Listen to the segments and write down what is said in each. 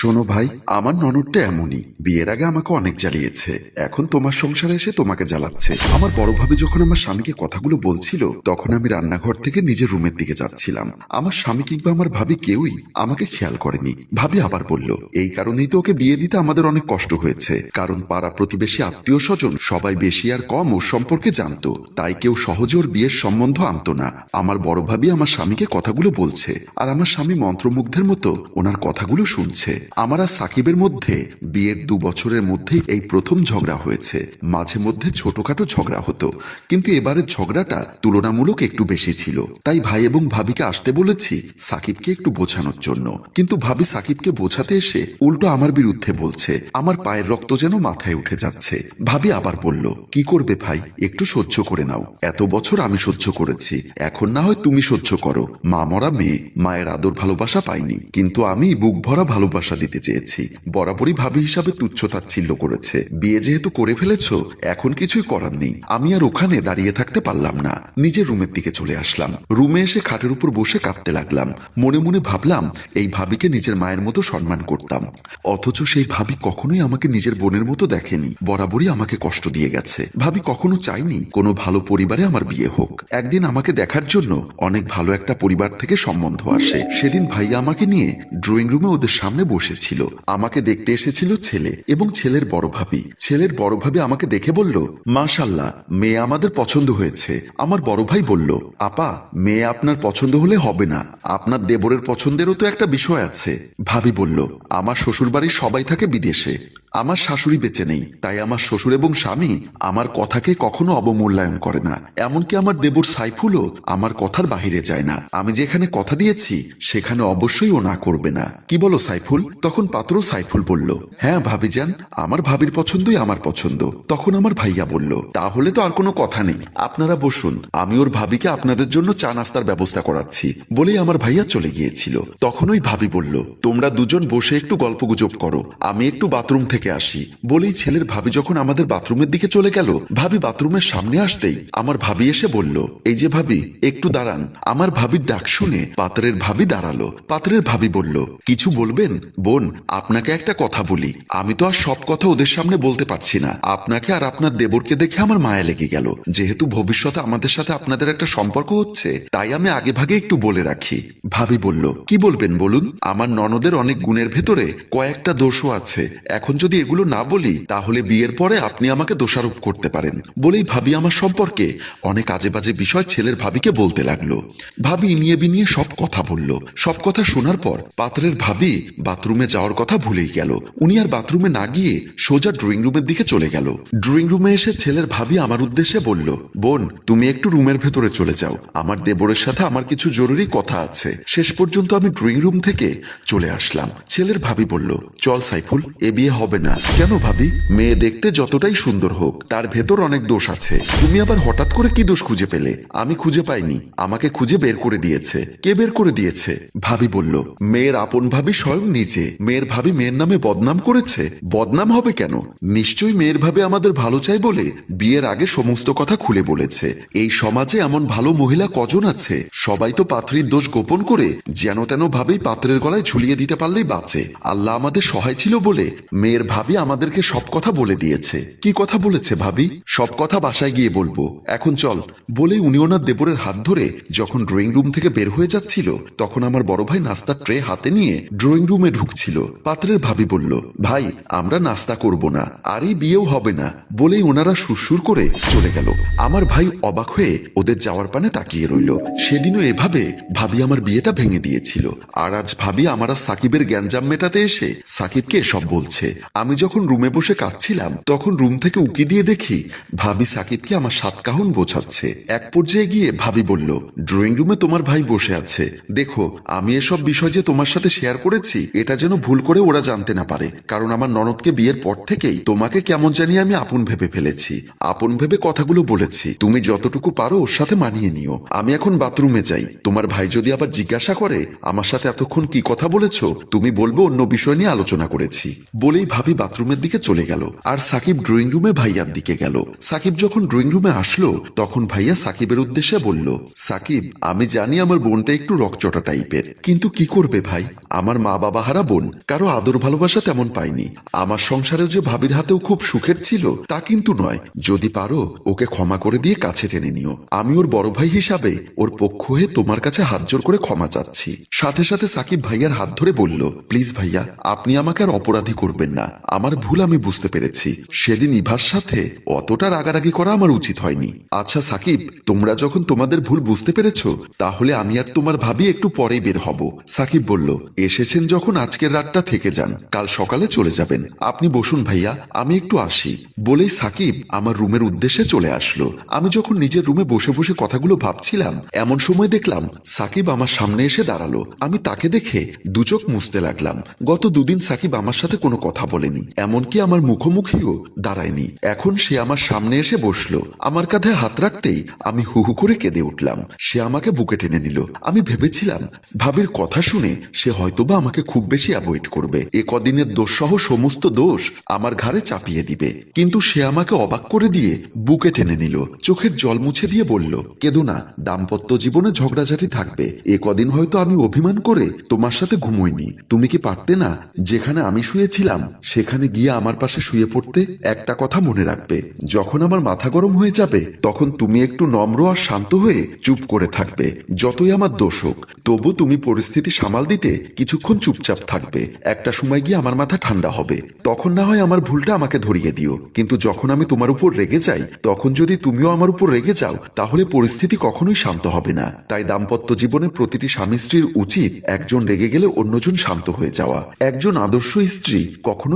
শোনো ভাই, আমার ননদটা এমনই। বিয়ের আগে আমাকে অনেক জ্বালিয়েছে। এখন তোমার সংসারে এসে তোমাকে জ্বালাচ্ছে। আমার বড় ভাবি যখন আমার স্বামীকে কথাগুলো বলছিল, তখন আমি রান্নাঘর থেকে নিজের রুমের দিকে যাচ্ছিলাম। আমার স্বামী কিংবা আমার ভাবি কেউই আমাকে খেয়াল করেনি। ভাবি আবার বলল, এই কারণেই তো ওকে বিয়ে দিতে আমাদের অনেক কষ্ট হয়েছে। কারণ পাড়া প্রতিবেশী আত্মীয় স্বজন সবাই বেশি আর কম ওর সম্পর্কে জানতো। তাই কেউ সহজে ওর বিয়ের সম্বন্ধ আনতো না। আমার বড় ভাবি আমার স্বামীকে কথাগুলো বলছে। আর আমার স্বামী মন্ত্রমুগ্ধের মতো ওনার কথাগুলো শুনছে। আমার আর সাকিবের মধ্যে বিয়ের দু বছরের মধ্যেই এই প্রথম ঝগড়া হয়েছে। মাঝে মধ্যে ছোটখাটো ঝগড়া হতো, কিন্তু এবারের ঝগড়াটা তুলনামূলক একটু বেশি ছিল। তাই ভাই এবং ভাবিকে আসতে বলেছি সাকিবকে একটু বোঝানোর জন্য। কিন্তু ভাবি সাকিবকে বোঝাতে এসে উল্টো আমার বিরুদ্ধে বলছে, আমার পায়ের রক্ত যেন মাথায় উঠে যাচ্ছে। ভাবি আবার বলল, কি করবে ভাই? একটু সহ্য করে নাও। এত বছর আমি সহ্য করেছি। এখন না হয় তুমি সহ্য করো। মা মরা মেয়ে, মায়ের আদর ভালোবাসা পাইনি। কিন্তু আমি বুক ভরা ভালোবাসা দিতে চেয়েছি। বরাবরই ভাবি হিসাবে তুচ্ছ তাচ্ছিল্য করেছে। বিয়ে যেহেতু করে ফেলেছ, এখন কিছুই করার নেই। আমি আর ওখানে দাঁড়িয়ে থাকতে পারলাম না। নিজের রুমের দিকে চলে আসলাম। রুমে এসে খাটের উপর বসে কাঁদতে লাগলাম। মনে মনে ভাবলাম, এই ভাবিকে নিজের মায়ের মতো সম্মান করতাম। অথচ সেই ভাবি কখনোই আমাকে নিজের বোনের মতো দেখেনি। বরাবরই আমাকে কষ্ট দিয়ে গেছে। ভাবি কখনো চাইনি কোনো ভালো পরিবারে আমার বিয়ে হোক। একদিন আমাকে দেখার জন্য অনেক ভালো একটা পরিবার থেকে সম্বন্ধ আসে। সেদিন ভাইয়া আমাকে নিয়ে ড্রয়িং রুমে ওদের সামনে বসেছিল আমাকে দেখতে এসেছিল ছেলে এবং ছেলের বড় ভাবি। ছেলের বড় ভাবি আমাকে দেখে বলল মাশাল্লাহ মেয়ে আমাদের পছন্দ হয়েছে। আমার বড় ভাই বলল, আপা, মেয়ে আপনার পছন্দ হলে হবে না। আপনার দেবরের পছন্দেরও তো একটা বিষয় আছে। ভাবি বলল, আমার শ্বশুরবাড়ির সবাই থাকে বিদেশে। আমার শাশুড়ি বেঁচে নেই, তাই আমার শ্বশুর এবং স্বামী আমার কথাকে কখনো অবমূল্যায়ন করে না। এমনকি আমার দেবর সাইফুলও আমার কথার বাহিরে যায় না। আমি যেখানে কথা দিয়েছি, সেখানে অবশ্যই ও না করবে না। কি বলো সাইফুল? তখন পাত্র সাইফুল বলল হ্যাঁ ভাবি যান আমার ভাবির পছন্দই আমার পছন্দ। তখন আমার ভাইয়া বলল, তাহলে তো আর কোনো কথা নেই। আপনারা বসুন, আমি ওর ভাবিকে আপনাদের জন্য চা নাস্তার ব্যবস্থা করাচ্ছি। বলেই আমার ভাইয়া চলে গিয়েছিল। তখন ওই ভাবি বলল, তোমরা দুজন বসে একটু গল্পগুজব করো। আমি একটু বাথরুম থেকে আসি। বলেই ছেলের ভাবি যখন আমাদের বাথরুমের দিকে চলে গেল, ভাবি বাথরুমের সামনে আসতেই আমার ভাবি এসে বলল, এই যে ভাবি, একটু দাঁড়ান। আমার ভাবির ডাক শুনে পাত্রের ভাবি দাঁড়াল। পাত্রের ভাবি বলল, কিছু বলবেন? বোন, আপনাকে একটা কথা বলি। আমি তো আর সব কথা ওদের সামনে বলতে পারছি না। আপনাকে আর আপনার দেবরকে দেখে আমার মায়া লেগে গেল। যেহেতু ভবিষ্যতে আমাদের সাথে আপনাদের একটা সম্পর্ক হচ্ছে, তাই আমি আগে ভাগে একটু বলে রাখি। ভাবি বলল, কি বলবেন বলুন? আমার ননদের অনেক গুণের ভেতরে কয়েকটা দোষও আছে। এখন যদি এগুলো না বলি, তাহলে বিয়ের পরে আপনি আমাকে দোষারোপ করতে পারেন। বলেই ভাবি আমার সম্পর্কে। অনেক আজে বাজে বিষয় ছেলের ভাবিকে বলতে লাগল। ভাবি নিয়ে বিনিয়ে সব কথা বলল। সব কথা শোনার পর পাত্রের ভাবি বাথরুমে যাওয়ার কথা ভুলেই গেল। উনি আর বাথরুমে না গিয়ে সোজা ড্রয়িং রুমের দিকে চলে গেল। ড্রয়িং রুমে এসে ছেলের ভাবি আমার উদ্দেশ্যে বলল, বোন, তুমি একটু রুমের ভেতরে চলে যাও। আমার দেবরের সাথে আমার কিছু জরুরি কথা আছে। শেষ পর্যন্ত আমি ড্রয়িং রুম থেকে চলে আসলাম। ছেলের ভাবি বলল, চল সাইফুল, এ বিয়ে হবে না। কেন ভাবি? মেয়ে দেখতে যতটাই সুন্দর হোক, তার ভেতর অনেক দোষ আছে। তুমি আবার হঠাৎ করে কি দোষ খুঁজে পেলে? আমি খুঁজে পাইনি। আমাকে খুঁজে বের করে দিয়েছে। কে বের করে দিয়েছে? ভাবি বলল, মেয়ের আপন ভাবি স্বয়ং নিজে। মেয়ের ভাবি মেয়ের নামে বদনাম করেছে। বদনাম হবে কেন? নিশ্চয়ই মেয়ের ভাবে আমাদের ভালো চাই বলে বিয়ের আগে সমস্ত কথা খুলে বলেছে। এই সমাজে এমন ভালো মহিলা কজন আছে? সবাই তো পাত্রীর দোষ গোপন করে যেন তেন ভাবেই পাত্রের গলায় ঝুলিয়ে দিতে পারলেই বাঁচে। আল্লাহ আমাদের সহায় ছিল বলে মেয়ের ভাবি আমাদেরকে সব কথা বলে দিয়েছে। কি কথা বলেছে ভাবি? সব কথা বাসায় গিয়ে বলব। এখন চল। বলে উনি ওনার দেবরের হাত ধরে যখন ড্রয়িং রুম থেকে বের হয়ে যাচ্ছিল, তখন আমার বড় ভাই নাস্তার ট্রে হাতে নিয়ে ড্রয়িং রুমে ঢুকছিল। পাত্রের ভাবি বলল, ভাই, আমরা নাস্তা করব না। আর এই বিয়েও হবে না। বলেই ওনারা সুরসুর করে চলে গেল। আমার ভাই অবাক হয়ে ওদের যাওয়ার পানে তাকিয়ে রইল। সেদিনও এভাবে ভাবি আমার বিয়েটা ভেঙে দিয়েছিল। আর আজ ভাবি আমার সাকিবের জ্ঞানজাম মেটাতে এসে সাকিবকে সব বলছে। আমি যখন রুমে বসে কাঁদছিলাম, তখন রুম থেকে উকি দিয়ে দেখি ভাবি সাকিবকে আমার সাত কাহন বোঝাচ্ছে। এক পর্যায়ে গিয়ে ভাবি বলল ড্রয়িং রুমে তোমার ভাই বসে আছে। দেখো, আমি এসব বিষয় যে তোমার সাথে শেয়ার করেছি, এটা যেন ভুল করে ওরা জানতে না পারে। কারণ আমার ননদকে বিয়ের পর থেকেই তোমাকে কেমন জানি আমি আপন ভেবে ফেলেছি। আপন ভেবে কথাগুলো বলেছি। তুমি যতটুকু পারো ওর সাথে মানিয়ে নিও। আমি এখন বাথরুমে যাই। তোমার ভাই যদি আবার জিজ্ঞাসা করে, আমার সাথে এতক্ষণ কি কথা বলেছ? তুমি বলব অন্য বিষয় নিয়ে আলোচনা করেছি। বলেই ভাবি ভাবি বাথরুমের দিকে চলে গেল আর সাকিব ড্রয়িং রুমে ভাইয়ার দিকে গেল। সাকিব যখন ড্রয়িং রুমে আসলো, তখন ভাইয়া সাকিবের উদ্দেশ্যে বলল, সাকিব, আমি জানি আমার বোনটা একটু রকচটা টাইপের, কিন্তু কি করবে ভাই? আমার মা বাবা হারা বোন, কারও আদর ভালোবাসা তেমন পাইনি। আমার সংসারেও যে ভাবির হাতেও খুব সুখের ছিল, তা কিন্তু নয়। যদি পারো, ওকে ক্ষমা করে দিয়ে কাছে টেনে নিও। আমি ওর বড় ভাই হিসাবে ওর পক্ষ হয়ে তোমার কাছে হাত জোর করে ক্ষমা চাচ্ছি। সাথে সাথে সাকিব ভাইয়ার হাত ধরে বলল, প্লিজ ভাইয়া, আপনি আমাকে আর অপরাধী করবেন না। আমার ভুল আমি বুঝতে পেরেছি। সেদিন ইভার সাথে অতটা রাগারাগি করা আমার উচিত হয়নি। আচ্ছা সাকিব, তোমরা যখন তোমাদের ভুল বুঝতে পেরেছ, তাহলে আমি আর তোমার ভাবি একটু পরেই বের হব। সাকিব বলল, এসেছেন যখন আজকের রাতটা থেকে যান। কাল সকালে চলে যাবেন। আপনি বসুন ভাইয়া, আমি একটু আসি। বলেই সাকিব আমার রুমের উদ্দেশ্যে চলে আসলো। আমি যখন নিজের রুমে বসে বসে কথাগুলো ভাবছিলাম, এমন সময় দেখলাম সাকিব আমার সামনে এসে দাঁড়াল। আমি তাকে দেখে দুচোখ মুছতে লাগলাম। গত দুদিন সাকিব আমার সাথে কোনো কথা বলেনি এমনকি আমার মুখোমুখিও দাঁড়ায়নি। এখন সে আমার সামনে এসে বসল। আমার কাঁধে হাত রাখতেই আমি হু হু করে কেঁদে উঠলাম। সে আমাকে বুকে টেনে নিল। আমি ভেবেছিলাম, ভাবির কথা শুনে সে হয়তোবা আমাকে খুব বেশি অ্যাভয়েড করবে। এ কদিনের দোষ সহ সমস্ত দোষ আমার ঘাড়ে চাপিয়ে দিবে। কিন্তু সে আমাকে অবাক করে দিয়ে বুকে টেনে নিল। চোখের জল মুছে দিয়ে বলল, কেদো না, দাম্পত্য জীবনে ঝগড়াঝাটি থাকবে। এ কদিন হয়তো আমি অভিমান করে তোমার সাথে ঘুমোইনি। তুমি কি পারতে না, যেখানে আমি শুয়েছিলাম সেখানে গিয়ে আমার পাশে শুয়ে পড়তে একটা কথা মনে রাখবে। যখন আমার মাথা গরম হয়ে যাবে, তখন তুমি একটু নম্র আর শান্ত হয়ে চুপ করে থাকবে। যতই আমার দোষ হোক, তবু তুমি পরিস্থিতি সামাল দিতে কিছুক্ষণ চুপচাপ থাকবে। একটা সময় গিয়ে আমার মাথা ঠান্ডা হবে। তখন না হয় আমার ভুলটা আমাকে ধরিয়ে দিও। কিন্তু যখন আমি তোমার উপর রেগে যাই, তখন যদি তুমিও আমার উপর রেগে যাও, তাহলে পরিস্থিতি কখনোই শান্ত হবে না। তাই দাম্পত্য জীবনে প্রতিটি স্বামী স্ত্রীর উচিত একজন রেগে গেলে অন্যজন শান্ত হয়ে যাওয়া। একজন আদর্শ স্ত্রী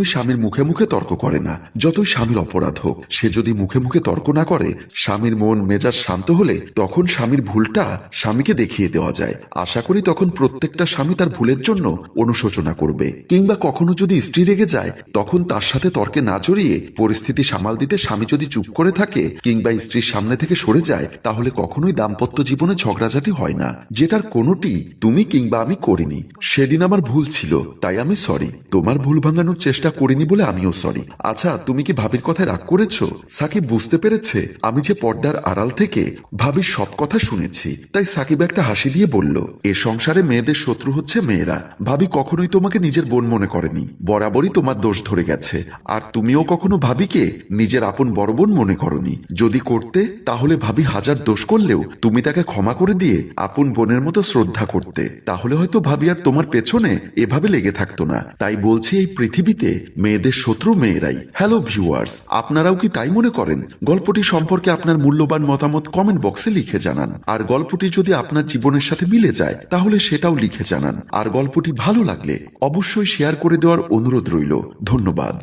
কখনোই স্বামীর মুখে মুখে তর্ক করে না, যতই স্বামীর অপরাধ হোক। সে যদি মুখে মুখে তর্ক না করে, স্বামীর মন, মেজাজ শান্ত হলে তখন স্বামীর ভুলটা স্বামীকে দেখিয়ে দেওয়া যায়। আশা করি তখন প্রত্যেকটা স্বামী তার ভুলের জন্য অনুশোচনা করবে। কিংবা কখনো যদি স্ত্রী রেগে যায়, তখন তার সাথে তর্কে না জড়িয়ে পরিস্থিতি সামাল দিতে স্বামী যদি চুপ করে থাকে কিংবা স্ত্রীর সামনে থেকে সরে যায়, তাহলে কখনোই দাম্পত্য জীবনে ঝগড়াঝাটি হয় না। যেটার কোনোটি তুমি কিংবা আমি করিনি। সেদিন আমার ভুল ছিল, তাই আমি সরি তোমার ভুল ভাঙানোর চেষ্টা করিনি বলে আমিও সরি আচ্ছা তুমি কি ভাবির কথায় রাগ করেছ? সাকিব বুঝতে পেরেছে, আমি যে পর্দার আড়াল থেকে ভাবির সব কথা শুনেছি। তাই সাকিব একটা হাসি দিয়ে বলল, এ সংসারে মেয়েদের শত্রু হচ্ছে মেয়েরা। ভাবি কখনোই তোমাকে নিজের বোন মনে করেনি। বরাবরই তোমার দোষ ধরে গেছে। আর তুমিও কখনো ভাবিকে নিজের আপন বড় বোন মনে করনি। যদি করতে, তাহলে ভাবি হাজার দোষ করলেও তুমি তাকে ক্ষমা করে দিয়ে আপন বোনের মতো শ্রদ্ধা করতে। তাহলে হয়তো ভাবি আর তোমার পেছনে এভাবে লেগে থাকতো না। তাই বলছি এই পৃথিবীতে মেয়েদের শত্রু মেয়েরাই। হ্যালো ভিউয়ার্স আপনারাও কি তাই মনে করেন? গল্পটি সম্পর্কে আপনার মূল্যবান মতামত কমেন্ট বক্সে লিখে জানান। আর গল্পটি যদি আপনার জীবনের সাথে মিলে যায়, তাহলে সেটাও লিখে জানান। আর গল্পটি ভালো লাগলে অবশ্যই শেয়ার করে দেওয়ার অনুরোধ রইল। ধন্যবাদ।